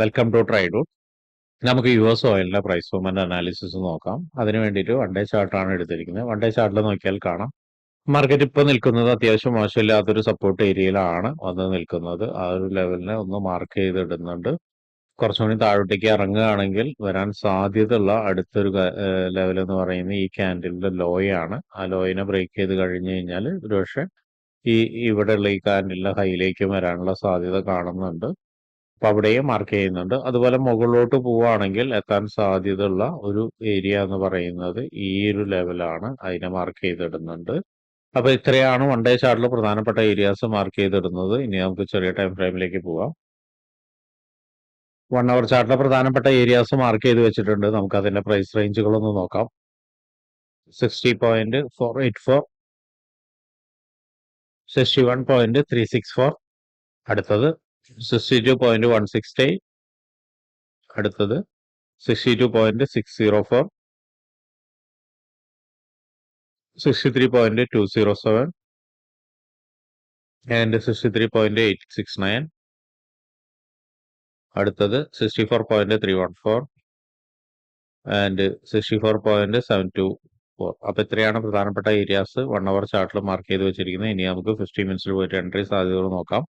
Welcome to ട്രൈഡു നമുക്ക് U S ഓയിലിന്റെ പ്രൈസ് മൂവ്മെന്റ് അനാലിസിസ് നോക്കാം. അതിന് വേണ്ടിയിട്ട് വൺ ഡേ ചാർട്ടാണ് എടുത്തിരിക്കുന്നത്. വൺ ഡേ ചാർട്ടിൽ നോക്കിയാൽ കാണാം. മാർക്കറ്റ് ഇപ്പോൾ നിൽക്കുന്നത് അത്യാവശ്യം മോശമില്ലാത്തൊരു സപ്പോർട്ട് ഏരിയയിലാണ് വന്ന് നിൽക്കുന്നത്. ആ ഒരു ലെവലിനെ ഒന്ന് മാർക്ക് ചെയ്തിടുന്നുണ്ട്. കുറച്ചുകൂടി താഴോട്ടേക്ക് ഇറങ്ങുകയാണെങ്കിൽ വരാൻ സാധ്യതയുള്ള അടുത്തൊരു ലെവൽ എന്ന് പറയുന്നത് ഈ ക്യാൻഡിലിന്റെ ലോയാണ് ആ ലോയിനെ ബ്രേക്ക് ചെയ്ത് കഴിഞ്ഞു കഴിഞ്ഞാൽ ഒരുപക്ഷെ ഈ ഇവിടെയുള്ള ഈ കാൻഡിലിന്റെ ഹൈയിലേക്ക് വരാനുള്ള സാധ്യത കാണുന്നുണ്ട്. അപ്പൊ അവിടെയും മാർക്ക് ചെയ്യുന്നുണ്ട്. അതുപോലെ മുകളിലോട്ട് പോവുകയാണെങ്കിൽ എത്താൻ സാധ്യതയുള്ള ഒരു ഏരിയ എന്ന് പറയുന്നത് ഈ ഒരു ലെവലാണ് അതിനെ മാർക്ക് ചെയ്തിടുന്നുണ്ട്. അപ്പൊ ഇത്രയാണ് വൺ ഡേ ചാർട്ടിൽ പ്രധാനപ്പെട്ട ഏരിയാസ് മാർക്ക് ചെയ്തിടുന്നത്. ഇനി നമുക്ക് ചെറിയ ടൈം ഫ്രെയിമിലേക്ക് പോവാം. വൺ അവർ ചാർട്ടിലെ പ്രധാനപ്പെട്ട ഏരിയാസ് മാർക്ക് ചെയ്ത് വെച്ചിട്ടുണ്ട്. നമുക്ക് അതിന്റെ പ്രൈസ് റേഞ്ചുകളൊന്ന് നോക്കാം. Sixty point four eight four sixty one point three six four അടുത്തത് sixty two point one sixty അടുത്തത് sixty two point six zero four sixty three point two zero seven and sixty three point eight six nine അടുത്തത് sixty four point three one four and sixty four point seven two four അപ്പൊ ഇത്രയാണ് പ്രധാനപ്പെട്ട areas one hour ചാർട്ടിൽ mark ചെയ്ത് വെച്ചിരിക്കുന്നത്. ഇനി നമുക്ക് fifty മിനിറ്റ്സിൽ പോയിട്ട് എൻട്രി സാധ്യതകൾ നോക്കാം.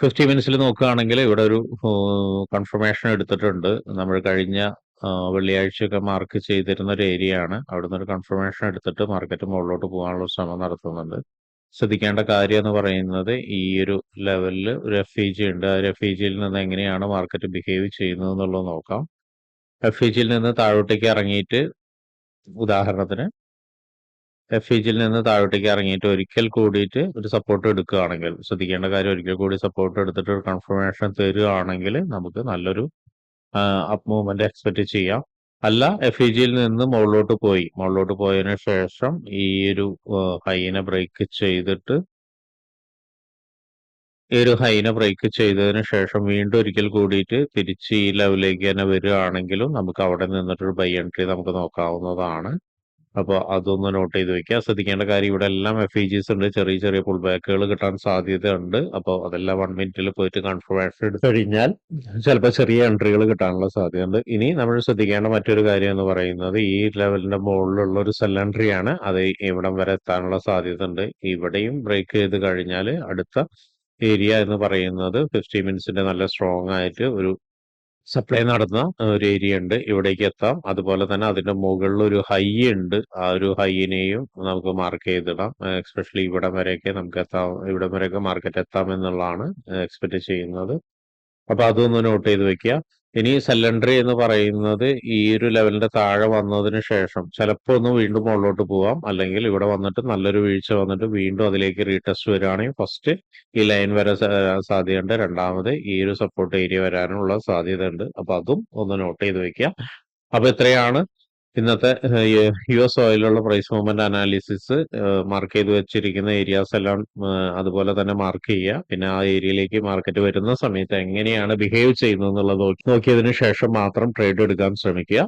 ഫിഫ്റ്റി മിനിറ്റ്സിൽ നോക്കുകയാണെങ്കിൽ ഇവിടെ ഒരു കൺഫർമേഷൻ എടുത്തിട്ടുണ്ട്. നമ്മൾ കഴിഞ്ഞ വെള്ളിയാഴ്ചയൊക്കെ മാർക്ക് ചെയ്തിരുന്ന ഒരു ഏരിയ ആണ്. അവിടുന്ന് ഒരു കൺഫർമേഷൻ എടുത്തിട്ട് മാർക്കറ്റ് മുകളിലോട്ട് പോകാനുള്ള ശ്രമം നടത്തുന്നുണ്ട്. ശ്രദ്ധിക്കേണ്ട കാര്യം എന്ന് പറയുന്നത് ഈ ഒരു ലെവലിൽ ഒരു എഫ് ഇ ജി ഉണ്ട്. ആ എഫ് ഇ ജിയിൽ നിന്ന് എങ്ങനെയാണ് മാർക്കറ്റ് ബിഹേവ് ചെയ്യുന്നത് എന്നുള്ളത് നോക്കാം. എഫ് ഇ ജിയിൽ നിന്ന് താഴോട്ടേക്ക് ഇറങ്ങിയിട്ട് ഉദാഹരണത്തിന് എഫ് ജിയിൽ നിന്ന് താഴോട്ടേക്ക് ഇറങ്ങിയിട്ട് ഒരിക്കൽ കൂടിയിട്ട് ഒരു സപ്പോർട്ട് എടുക്കുകയാണെങ്കിൽ ശ്രദ്ധിക്കേണ്ട കാര്യം ഒരിക്കൽ കൂടി സപ്പോർട്ട് എടുത്തിട്ട് ഒരു കൺഫർമേഷൻ തരികയാണെങ്കിൽ നമുക്ക് നല്ലൊരു അപ്പ് മൂവ്മെന്റ് എക്സ്പെക്ട് ചെയ്യാം. അല്ല എഫ് ഇ ജിയിൽ നിന്ന് മുകളിലോട്ട് പോയി. മുകളിലോട്ട് പോയതിനു ശേഷം ഈ ഒരു ഹൈനെ ബ്രേക്ക് ചെയ്തിട്ട് ഈ ഒരു ഹൈനെ ബ്രേക്ക് ചെയ്തതിന് ശേഷം വീണ്ടും ഒരിക്കൽ കൂടിയിട്ട് തിരിച്ച് ഈ ലെവലിലേക്ക് തന്നെ വരികയാണെങ്കിലും നമുക്ക് അവിടെ നിന്നിട്ടൊരു ബൈ എൻട്രി നമുക്ക് നോക്കാവുന്നതാണ്. അപ്പോൾ അതൊന്ന് നോട്ട് ചെയ്ത് വെക്കുക. ശ്രദ്ധിക്കേണ്ട കാര്യം ഇവിടെ എല്ലാം എഫ് ഇ ജിസ് ഉണ്ട്. ചെറിയ ചെറിയ പുൾ ബാക്കുകൾ കിട്ടാൻ സാധ്യതയുണ്ട്. അപ്പോൾ അതെല്ലാം വൺ മിനിറ്റിൽ പോയിട്ട് കൺഫർമേഷൻ എടുത്തു കഴിഞ്ഞാൽ ചിലപ്പോൾ ചെറിയ എൻട്രികൾ കിട്ടാനുള്ള സാധ്യതയുണ്ട്. ഇനി നമ്മൾ ശ്രദ്ധിക്കേണ്ട മറ്റൊരു കാര്യം എന്ന് പറയുന്നത് ഈ ലെവലിന്റെ മുകളിലുള്ള ഒരു സെൽ എൻട്രി ആണ്. അത് ഇവിടം വരെ എത്താനുള്ള സാധ്യത ഉണ്ട് ഇവിടെയും ബ്രേക്ക് ചെയ്ത് കഴിഞ്ഞാൽ അടുത്ത ഏരിയ എന്ന് പറയുന്നത് ഫിഫ്റ്റി മിനിറ്റ്സിന്റെ നല്ല സ്ട്രോങ് ആയിട്ട് ഒരു സപ്ലൈ നടന്ന ഒരു ഏരിയ ഉണ്ട്. ഇവിടേക്ക് എത്താം. അതുപോലെ തന്നെ അതിന്റെ മുകളിൽ ഒരു ഹൈ ഉണ്ട്. ആ ഒരു ഹൈനെയും നമുക്ക് മാർക്ക് ചെയ്തിടാം. എക്സ്പെഷ്യലി ഇവിടെ വരെയൊക്കെ നമുക്ക് എത്താം. ഇവിടെ വരെയൊക്കെ മാർക്കറ്റ് എത്താം എന്നുള്ളതാണ് എക്സ്പെക്ട് ചെയ്യുന്നത്. അപ്പൊ അതൊന്ന് നോട്ട് ചെയ്ത് വെക്കുക. ഇനി സെല്ലൻഡറി എന്ന് പറയുന്നത് ഈ ഒരു ലെവലിന്റെ താഴെ വന്നതിന് ശേഷം ചിലപ്പോൾ ഒന്ന് വീണ്ടും മുകളിലോട്ട് പോവാം. അല്ലെങ്കിൽ ഇവിടെ വന്നിട്ട് നല്ലൊരു വീഴ്ച വന്നിട്ട് വീണ്ടും അതിലേക്ക് റീടെസ്റ്റ് വരികയാണെങ്കിൽ ഫസ്റ്റ് ഈ ലൈൻ വരെ സാധ്യതയുണ്ട്. രണ്ടാമത് ഈ ഒരു സപ്പോർട്ട് ഏരിയ വരാനുള്ള സാധ്യത ഉണ്ട് അപ്പൊ അതും ഒന്ന് നോട്ട് ചെയ്ത് വെക്കുക. അപ്പൊ ഇത്രയാണ് ഇന്നത്തെ യു എസ് ഓയിലുള്ള പ്രൈസ് മൂവ്മെന്റ് അനാലിസിസ് മാർക്ക് ചെയ്ത് വെച്ചിരിക്കുന്ന ഏരിയാസ് എല്ലാം അതുപോലെ തന്നെ മാർക്ക് ചെയ്യുക. പിന്നെ ആ ഏരിയയിലേക്ക് മാർക്കറ്റ് വരുന്ന സമയത്ത് എങ്ങനെയാണ് ബിഹേവ് ചെയ്യുന്നത് എന്നുള്ളത് നോക്കിയതിനു ശേഷം മാത്രം ട്രേഡ് എടുക്കാൻ ശ്രമിക്കുക.